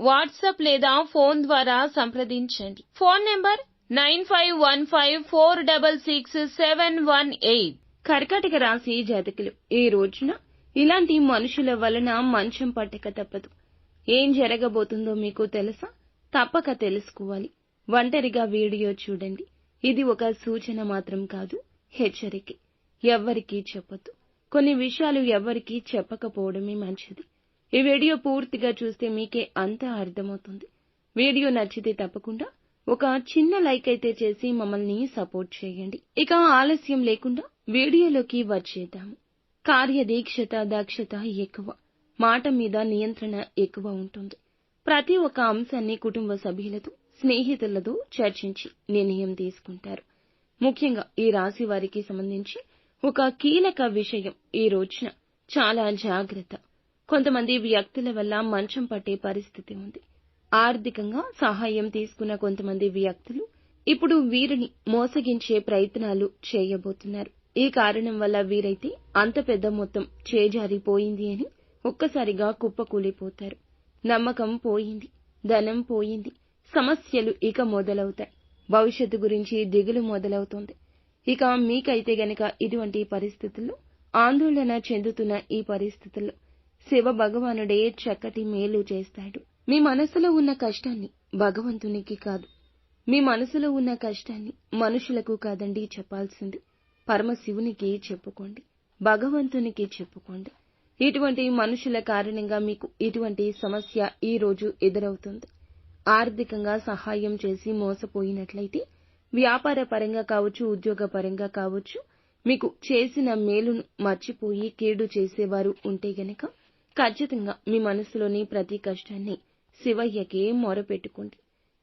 WhatsApp లేదా phone ద్వారా సంప్రదించండి. Phone number nine five one five four double six seven one eight. కర్కాటక రాశి జాతకులు ఈ రోజున ఇలాంటి మనుషుల వలన మంచం పట్టక తప్పదు. ఏం జరగబోతుందో మీకు తెలుసా? తప్పక తెలుసుకోవాలి. ఒంటరిగా వీడియో చూడండి. ఇది ఒక సూచన మాత్రం కాదు హెచ్చరిక. ఎవ్వరికీ చెప్పొద్దు. కొన్ని విషయాలు ఎవ్వరికీ చెప్పకపోవడమే మంచిది. ఈ వీడియో పూర్తిగా చూస్తే మీకే అంతా అర్థమవుతుంది. వీడియో నచ్చితే తప్పకుండా ఒక చిన్న లైక్ అయితే చేసి మమ్మల్ని సపోర్ట్ చేయండి. ఇక ఆలస్యం లేకుండా వీడియోలోకి వచ్చేద్దాము. కార్యదీక్షత దక్షత ఎక్కువ. మాట మీద నియంత్రణ ఎక్కువ ఉంటుంది. ప్రతి ఒక్క అంశాన్ని కుటుంబ సభ్యులతో స్నేహితులతో చర్చించి నిర్ణయం తీసుకుంటారు. ముఖ్యంగా ఈ రాశి వారికి సంబంధించి ఒక కీలక విషయం ఈ రోజున. చాలా జాగ్రత్త. కొంతమంది వ్యక్తుల వల్ల మంచం పట్టే పరిస్థితి ఉంది. ఆర్థికంగా సహాయం తీసుకున్న కొంతమంది వ్యక్తులు ఇప్పుడు వీరిని మోసగించే ప్రయత్నాలు చేయబోతున్నారు. ఈ కారణం వల్ల వీరైతే అంత పెద్ద మొత్తం చేజారిపోయింది అని ఒక్కసారిగా కుప్పకూలిపోతారు. నమ్మకం పోయింది ధనం పోయింది సమస్యలు ఇక మొదలవుతాయి. భవిష్యత్తు గురించి దిగులు మొదలవుతుంది. ఇక మీకైతే గనక ఇటువంటి పరిస్థితుల్లో ఆందోళన చెందుతున్న ఈ పరిస్థితుల్లో శివ భగవానుడే చక్కటి మేలు చేస్తాడు. మీ మనసులో ఉన్న కష్టాన్ని భగవంతునికి కాదు మీ మనసులో ఉన్న కష్టాన్ని మనుషులకు కాదండి చెప్పాల్సింది. పరమశివునికి చెప్పుకోండి భగవంతునికి చెప్పుకోండి. ఇటువంటి మనుషుల కారణంగా మీకు ఇటువంటి సమస్య ఈ రోజు ఎదురవుతుంది. ఆర్థికంగా సహాయం చేసి మోసపోయినట్లయితే వ్యాపార పరంగా కావచ్చు ఉద్యోగ పరంగా కావచ్చు మీకు చేసిన మేలును మర్చిపోయి కీడు చేసేవారు ఉంటే గనక ఖచ్చితంగా మీ మనసులోని ప్రతి కష్టాన్ని శివయ్యకే మొరపెట్టుకోండి.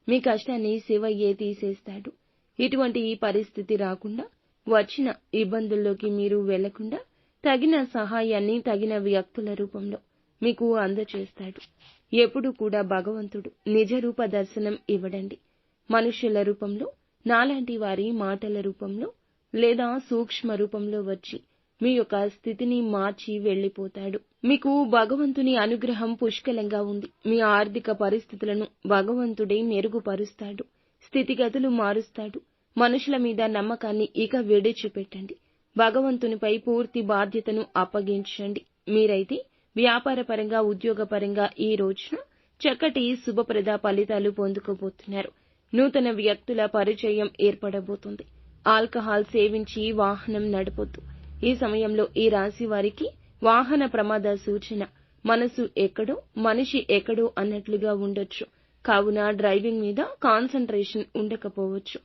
మీ కష్టాన్ని శివయ్యే తీసేస్తాడు. ఇటువంటి ఈ పరిస్థితి రాకుండా వచ్చిన ఇబ్బందుల్లోకి మీరు వెళ్ళకుండా తగిన సహాయాన్ని తగిన వ్యక్తుల రూపంలో మీకు అందచేస్తాడు. ఎప్పుడు కూడా భగవంతుడు నిజ రూప దర్శనం ఇవ్వడండి. మనుష్యుల రూపంలో నాలాంటి వారి మాటల రూపంలో లేదా సూక్ష్మ రూపంలో వచ్చి మీ యొక్క స్థితిని మార్చి వెళ్ళిపోతాడు మీకు భగవంతుని అనుగ్రహం పుష్కలంగా ఉంది. మీ ఆర్థిక పరిస్థితులను భగవంతుడే మెరుగుపరుస్తాడు. స్థితిగతులు మారుస్తాడు. మనుషుల మీద నమ్మకాన్ని ఇక విడిచిపెట్టండి. భగవంతునిపై పూర్తి బాధ్యతను అప్పగించండి. మీరైతే వ్యాపారపరంగా ఉద్యోగపరంగా ఈ రోజున చక్కటి శుభప్రద ఫలితాలు పొందుకోబోతున్నారు. నూతన వ్యక్తుల పరిచయం ఏర్పడబోతుంది. ఆల్కహాల్ సేవించి వాహనం నడపొద్దు. ఈ సమయంలో ఈ రాశి వారికి వాహన ప్రమాద సూచన. మనసు ఎక్కడో మనిషి ఎక్కడో అన్నట్లుగా ఉండొచ్చు. కావున డ్రైవింగ్ మీద కాన్సంట్రేషన్ ఉండకపోవచ్చు.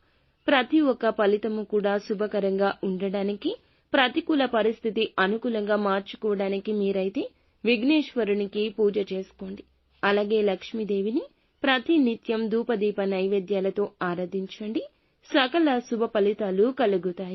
ప్రతి ఒక్క ఫలితము కూడా శుభకరంగా ఉండడానికి ప్రతికూల పరిస్థితి అనుకూలంగా మార్చుకోవడానికి మీరైతే విఘ్నేశ్వరునికి పూజ చేసుకోండి. అలాగే లక్ష్మీదేవిని ప్రతి నిత్యం ధూపదీప నైవేద్యాలతో ఆరాధించండి. సకల శుభ ఫలితాలు కలుగుతాయి.